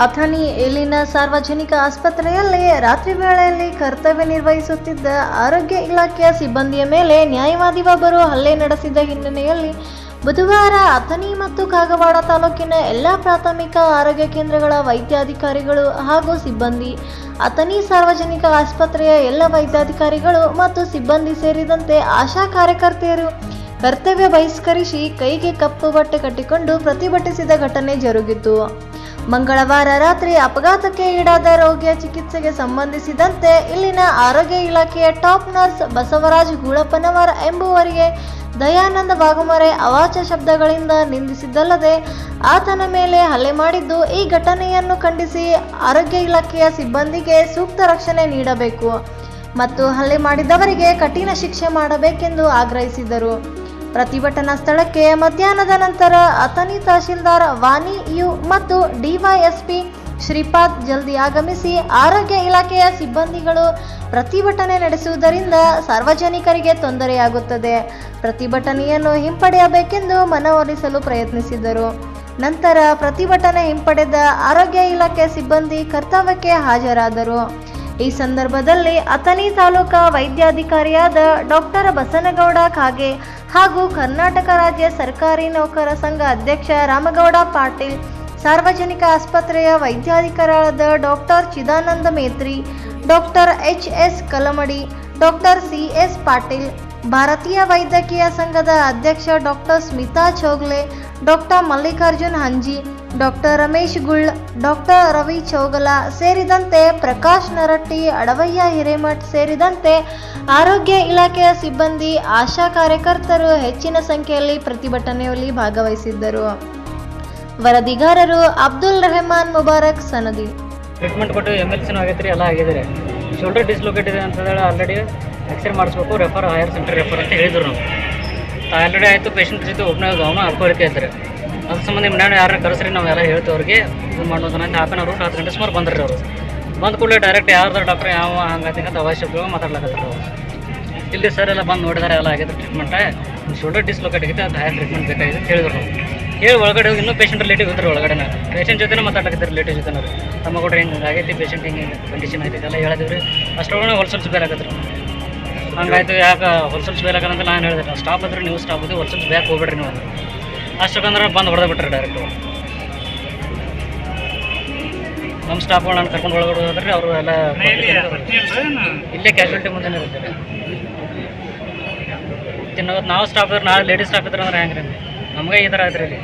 ಅಥಣಿ ಇಲ್ಲಿನ ಸಾರ್ವಜನಿಕ ಆಸ್ಪತ್ರೆಯಲ್ಲಿ ರಾತ್ರಿ ವೇಳೆಯಲ್ಲಿ ಕರ್ತವ್ಯ ನಿರ್ವಹಿಸುತ್ತಿದ್ದ ಆರೋಗ್ಯ ಇಲಾಖೆಯ ಸಿಬ್ಬಂದಿಯ ಮೇಲೆ ನ್ಯಾಯವಾದಿ ಒಬ್ಬರು ಹಲ್ಲೆ ನಡೆಸಿದ ಹಿನ್ನೆಲೆಯಲ್ಲಿ ಬುಧವಾರ ಅಥಣಿ ಮತ್ತು ಕಾಗವಾಡ ತಾಲೂಕಿನ ಎಲ್ಲ ಪ್ರಾಥಮಿಕ ಆರೋಗ್ಯ ಕೇಂದ್ರಗಳ ವೈದ್ಯಾಧಿಕಾರಿಗಳು ಹಾಗೂ ಸಿಬ್ಬಂದಿ, ಅಥಣಿ ಸಾರ್ವಜನಿಕ ಆಸ್ಪತ್ರೆಯ ಎಲ್ಲ ವೈದ್ಯಾಧಿಕಾರಿಗಳು ಮತ್ತು ಸಿಬ್ಬಂದಿ ಸೇರಿದಂತೆ ಆಶಾ ಕಾರ್ಯಕರ್ತೆಯರು ಕರ್ತವ್ಯ ಬಹಿಷ್ಕರಿಸಿ ಕೈಗೆ ಕಪ್ಪು ಬಟ್ಟೆ ಕಟ್ಟಿಕೊಂಡು ಪ್ರತಿಭಟಿಸಿದ ಘಟನೆ ಜರುಗಿತು. ಮಂಗಳವಾರ ರಾತ್ರಿ ಅಪಘಾತಕ್ಕೆ ಈಡಾದ ರೋಗಿಯ ಚಿಕಿತ್ಸೆಗೆ ಸಂಬಂಧಿಸಿದಂತೆ ಇಲ್ಲಿನ ಆರೋಗ್ಯ ಇಲಾಖೆಯ ಟಾಪ್ ನರ್ಸ್ ಬಸವರಾಜ್ ಗೂಳಪ್ಪನವರ್ ಎಂಬುವರಿಗೆ ದಯಾನಂದ ಬಾಗುಮರೆ ಅವಾಚ್ಯ ಶಬ್ದಗಳಿಂದ ನಿಂದಿಸಿದ್ದಲ್ಲದೆ ಆತನ ಮೇಲೆ ಹಲ್ಲೆ ಮಾಡಿದ್ದು ಈ ಘಟನೆಯನ್ನು ಖಂಡಿಸಿ ಆರೋಗ್ಯ ಇಲಾಖೆಯ ಸಿಬ್ಬಂದಿಗೆ ಸೂಕ್ತ ರಕ್ಷಣೆ ನೀಡಬೇಕು ಮತ್ತು ಹಲ್ಲೆ ಮಾಡಿದವರಿಗೆ ಕಠಿಣ ಶಿಕ್ಷೆ ಮಾಡಬೇಕೆಂದು ಆಗ್ರಹಿಸಿದರು. ಪ್ರತಿಭಟನಾ ಸ್ಥಳಕ್ಕೆ ಮಧ್ಯಾಹ್ನದ ನಂತರ ಅಥಣಿ ತಹಶೀಲ್ದಾರ್ ವಾನಿ ಯು ಮತ್ತು ಡಿವೈಎಸ್ಪಿ ಶ್ರೀಪಾದ್ ಜಲ್ದಿ ಆಗಮಿಸಿ ಆರೋಗ್ಯ ಇಲಾಖೆಯ ಸಿಬ್ಬಂದಿಗಳು ಪ್ರತಿಭಟನೆ ನಡೆಸುವುದರಿಂದ ಸಾರ್ವಜನಿಕರಿಗೆ ತೊಂದರೆಯಾಗುತ್ತದೆ. ಪ್ರತಿಭಟನೆಯನ್ನು ಹಿಂಪಡೆಯಬೇಕೆಂದು ಮನವೊಲಿಸಲು ಪ್ರಯತ್ನಿಸಿದರು. ನಂತರ ಪ್ರತಿಭಟನೆ ಹಿಂಪಡೆದ ಆರೋಗ್ಯ ಇಲಾಖೆ ಸಿಬ್ಬಂದಿ ಕರ್ತವ್ಯಕ್ಕೆ ಹಾಜರಾದರು. ಈ ಸಂದರ್ಭದಲ್ಲಿ ಅಥಣಿ ತಾಲೂಕಾ ವೈದ್ಯಾಧಿಕಾರಿಯಾದ ಡಾಕ್ಟರ್ ಬಸನಗೌಡ ಕಾಗೆ ಹಾಗೂ ಕರ್ನಾಟಕ ರಾಜ್ಯ ಸರ್ಕಾರಿ ನೌಕರ ಸಂಘ ಅಧ್ಯಕ್ಷ ರಾಮಗೌಡ ಪಾಟೀಲ್, ಸಾರ್ವಜನಿಕ ಆಸ್ಪತ್ರೆಯ ವೈದ್ಯಾಧಿಕಾರಿಗಳಾದ doctor Chidananda Metri, doctor H S Kalamadi, doctor C S Patil, ಭಾರತೀಯ ವೈದ್ಯಕೀಯ ಸಂಘದ ಅಧ್ಯಕ್ಷ doctor Smita Chogle, doctor Mallikarjun Hanji doctor Ramesh Gul, doctor Ravi Chougala ಸೇರಿದಂತೆ ಪ್ರಕಾಶ್ ನರಟ್ಟಿ, ಅಡವಯ್ಯ ಹಿರೇಮಠ್ ಸೇರಿದಂತೆ ಆರೋಗ್ಯ ಇಲಾಖೆಯ ಸಿಬ್ಬಂದಿ, ಆಶಾ ಕಾರ್ಯಕರ್ತರು ಹೆಚ್ಚಿನ ಸಂಖ್ಯೆಯಲ್ಲಿ ಪ್ರತಿಭಟನೆಯಲ್ಲಿ ಭಾಗವಹಿಸಿದ್ದರು. ವರದಿಗಾರರು ಅಬ್ದುಲ್ ರೆಹಮಾನ್ ಮುಬಾರಕ್ ಸನದಿ. ಟ್ರೀಟ್ಮೆಂಟ್ ಕೊಟ್ಟು ಎಂ ಎಲ್ ಸಿನೂ ಎಲ್ಲ ಆಗಿದೆ ಶೋಲ್ಡರ್ ಡಿಸ್ಲೊಕೇಟ್ ಇದೆ ಅಂತ ಹೇಳಿ ಆಲ್ರೆಡಿ ಎಕ್ಸ್ರೇ ಮಾಡಿಸ್ಬೇಕು ರೆಫರ್ ಹೈಯರ್ ಸೆಂಟರ್ ರೆಫರ್ ಅಂತ ಹೇಳಿದ್ರು ನಾವು. ಆಲ್ರೆಡಿ ಆಯಿತು ಪೇಷಂಟ್ ಜೊತೆ ಒಬ್ಬನೇ ಅವನು ಹಾಕೋಳಿಕೆ ಇದ್ದಾರೆ ಅದ್ರ ಸಂಬಂಧ ನಾನು ಯಾರನ್ನ ಕರೆಸ್ರಿ, ನಾವು ಎಲ್ಲ ಹೇಳ್ತೀವಿ ಅವ್ರಿಗೆ. ಇದು ಮಾಡೋದು ಅಂತ ಹಾಫ್ ಆನ್ ಅವರ್ ಹತ್ತು ಗಂಟೆ ಸುಮಾರು ಬಂದ್ರಿ ಅವರು. ಬಂದ ಕೂಡಲೇ ಡೈರೆಕ್ಟ್ ಯಾರ್ದಾರು ಡಾಕ್ಟ್ರ್ ಯಾವ ಹಂಗಂತ ಉಪಯೋಗ ಮಾತಾಡ್ಲಾಕತ್ತಾರೆ ಅವರು. ಇಲ್ಲಿ ಸರ್ ಎಲ್ಲ ಬಂದು ನೋಡಿದಾರೆ, ಎಲ್ಲ ಆಗಿದೆ ಟ್ರೀಟ್ಮೆಂಟ್ ಶೋಲ್ಡರ್ ಡಿಸ್ಲೋಕೇಟ್ ಆಗಿದೆ ಅದು ಹೈಯರ್ ಟ್ರೀಟ್ಮೆಂಟ್ ಬೇಕಾಗಿದೆ ಹೇಳಿದ್ರು ಹೇಳಿ ಒಳಗಡೆ ಹೋಗಿ ಇನ್ನೂ ಪೇಷಂಟ್ ರಿಲೇಟಿವ್ ಇದ್ರು ಒಳಗಡೆ ಪೇಷಂಟ್ ಜೊತೆ ಮಾತಾಡಕತ್ತಾರೆ ರಿಲೇಟಿವ್ ಜೊತೆ ತಮ್ಮ ಕೂಡ ಹಿಂಗೆ ಆಗೈತಿ ಪೇಷಂಟ್ ಹಿಂಗೆ ಕಂಡೀಷನ್ ಐತಿ ಎಲ್ಲ ಹೇಳಿದ್ವಿ ಅಷ್ಟೊಳಗೆ ಹೊಲ್ಸಲ್ಸ್ ಬೇರಾಗತ್ರಿ ಹಂಗಾಯ್ತು, ಯಾಕೆ ಹೊಲ್ಸಲ್ಸ್ ಅಂತ ನಾನು ಹೇಳಿದೆ ಸ್ಟಾಪ್ ಅಂದ್ರೆ ನೀವು ಸ್ಟಾಪ್ ಇದೆ ಹೊಲ್ಸಲ್ಸ್ ಬ್ಯಾಕ್ ಹೋಗ್ಬೇಡ್ರಿ ನೀವು ಅಷ್ಟಕ್ಕಂದ್ರೆ ಬಂದು ಹೊಡೆದ ಬಿಟ್ರಿ ಡೈರೆಕ್ಟ್ ನಮ್ಮ ಸ್ಟಾಫ್ಗಳನ್ನ ಕರ್ಕೊಂಡು ಒಳಗಡೆ ಹೋದ್ರೆ ಅವರು ಎಲ್ಲ ಇಲ್ಲೇ ಕ್ಯಾಶುಯಾಲಿಟಿ ಮುಂದೆ ಇರ್ತಾರೆ. ತಿನ್ನೋದು ನಾವು ಸ್ಟಾಫ್ ಇದ್ರೆ ನಾಳೆ ಲೇಡೀಸ್ ಸ್ಟಾಫ್ ಇದ್ರೆ ಅಂದ್ರೆ ಹೆಂಗ್ರಿ? ನಮಗೆ ಈ ಥರ ಆಯ್ತು ರೀ ಇಲ್ಲಿ.